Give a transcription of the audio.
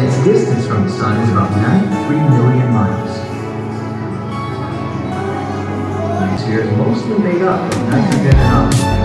and its distance from the Sun is about 93 million miles. The atmosphere is mostly made up of nitrogen and oxygen.